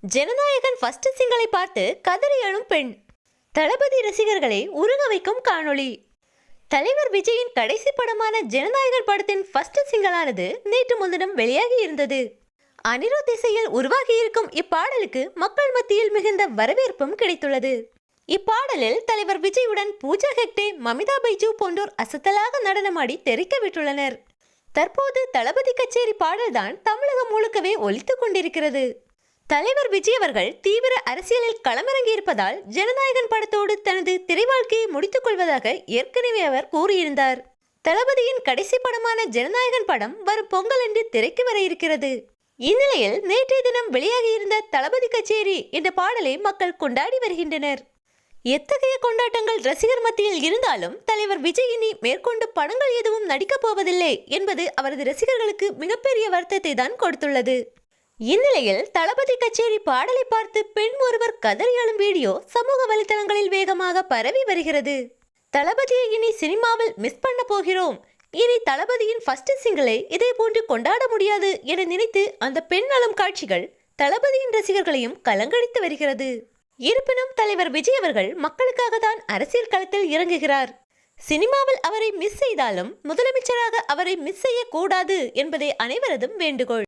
Jananayagan first சிங்களை பார்த்து கதறி எழும் பெண். தளபதி ரசிகர்களை உருக வைக்கும் காணொளி. தலைவர் விஜயின் கடைசி படமான ஜனநாயகன் படத்தின் ஃபர்ஸ்ட் சிங்களானது நேற்று முன்தினம் வெளியாகி இருந்தது. அனிருத் திசையில் உருவாகி இருக்கும் இப்பாடலுக்கு மக்கள் மத்தியில் மிகுந்த வரவேற்பும் கிடைத்துள்ளது. இப்பாடலில் தலைவர் விஜயுடன் பூஜா ஹெக்டே மமிதா பைஜு போன்றோர் அசத்தலாக நடனமாடி தெரிக்க விட்டுள்ளனர். தற்போது தளபதி கச்சேரி பாடல்தான் தமிழகம் முழுக்கவே ஒலித்துக் கொண்டிருக்கிறது. தலைவர் விஜய் அவர்கள் தீவிர அரசியலில் களமிறங்கியிருப்பதால் ஜனநாயகன் படத்தோடு தனது திரை வாழ்க்கையை முடித்துக் கொள்வதாக ஏற்கனவே அவர் கூறியிருந்தார். தளபதியின் கடைசி படமான ஜனநாயகன் படம் வரும் பொங்கல் அன்று திரைக்கு வர இருக்கிறது. இந்நிலையில் நேற்றைய தினம் வெளியாகியிருந்த தளபதி கச்சேரி என்ற பாடலை மக்கள் கொண்டாடி வருகின்றனர். எத்தகைய கொண்டாட்டங்கள் ரசிகர் மத்தியில் இருந்தாலும் தலைவர் விஜய் இனி மேற்கொண்டு படங்கள் எதுவும் நடிக்கப் போவதில்லை என்பது அவரது ரசிகர்களுக்கு மிகப்பெரிய வருத்தத்தை தான் கொடுத்துள்ளது. இந்நிலையில் தளபதி கச்சேரி பாடலை பார்த்து பெண் ஒருவர் கதறி எழும் வீடியோ சமூக வலைதளங்களில் வேகமாக பரவி வருகிறது. தளபதியை இனி சினிமாவில் மிஸ் பண்ண போகிறோம். இனி தளபதியின் ஃபர்ஸ்ட் சிங்கிளை இதே போன்று கொண்டாட முடியாது என நினைத்து அந்த பெண் அழும் காட்சிகள் தளபதியின் ரசிகர்களையும் கலங்கடித்து வருகிறது. இருப்பினும் தலைவர் விஜய் அவர்கள் மக்களுக்காக தான் அரசியல் களத்தில் இறங்குகிறார். சினிமாவில் அவரை மிஸ் செய்தாலும் முதலமைச்சராக அவரை மிஸ் செய்யக்கூடாது என்பதே அனைவரதும் வேண்டுகோள்.